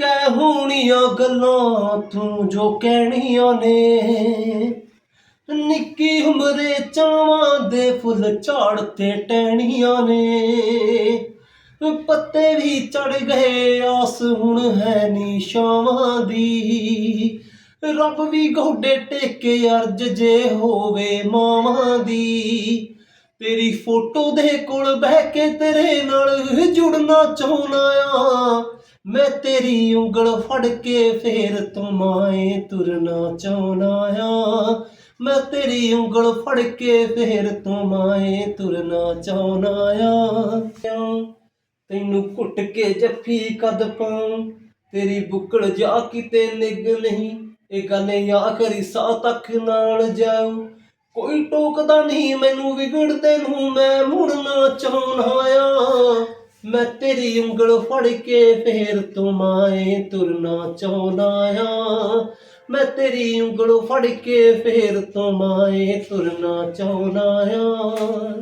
ਕਹਿ ਹੋਣੀਆਂ ਗੱਲਾਂ ਤੂੰ ਜੋ ਕਹਿਣੀਆਂ ਨੇ। ਨਿੱਕੀ ਉਮਰੇ ਚਾਵਾਂ ਦੇ ਫੁੱਲ ਝਾੜ ਤੇ ਟਹਿਣੀਆਂ ਨੇ। ਪੱਤੇ ਵੀ ਚੜ ਗਏ, ਆਸ ਹੁਣ ਹੈ ਨੀ ਸ਼ਾਵਾਂ ਦੀ। ਰੱਬ ਵੀ ਗੋਡੇ ਟੇਕੇ ਅਰਜ ਜੇ ਹੋਵੇ ਮਾਵਾਂ ਦੀ। ਤੇਰੀ ਫੋਟੋ ਦੇ ਕੋਲ ਬਹਿ ਕੇ ਤੇਰੇ ਨਾਲ ਜੁੜਨਾ ਚਾਹੁੰਦਾ ਆ ਮੈਂ ਤੇਰੀ ਉਂਗਲ ਫੜ ਕੇ ਫੇਰ ਤੋਂ ਮਾਏ ਤੁਰਨਾ ਚਾਹੁੰਦਾ ਆ ਮੈਂ ਤੇਰੀ ਉਂਗਲ ਫੜ ਕੇ ਫੇਰ ਤੋਂ ਮਾਏ ਤੁਰਨਾ ਚਾਹੁੰਦਾ ਆ ਤੈਨੂੰ ਘੁੱਟ ਕੇ ਜੱਫੀ ਕਦ ਪਾਉਂ? ਤੇਰੀ ਬੁੱਕਲ ਜਾ ਕਿਤੇ ਨਿਗ ਨਹੀਂ। ਇਹ ਗੱਲ ਆਖਰੀ ਸਾਹ ਤੱਕ ਨਾਲ ਜਾਊ ਕੋਈ ਟੋਕਦਾ ਨਹੀਂ, ਮੈਨੂੰ ਵਿਗੜਦੇ ਨੂੰ ਮੈਂ ਮੁੜਨਾ ਚਾਹੁੰਦਾ ਆ ਮੈਂ ਤੇਰੀ ਉਂਗਲ ਫੜ ਕੇ ਫੇਰ ਤੋਂ ਮਾਏ ਤੁਰਨਾ ਚਾਹੁੰਦਾ ਆ ਮੈਂ ਤੇਰੀ ਉਂਗਲ ਫੜ ਕੇ ਫੇਰ ਤੋਂ ਮਾਏ ਤੁਰਨਾ ਚਾਹੁੰਦਾ ਆ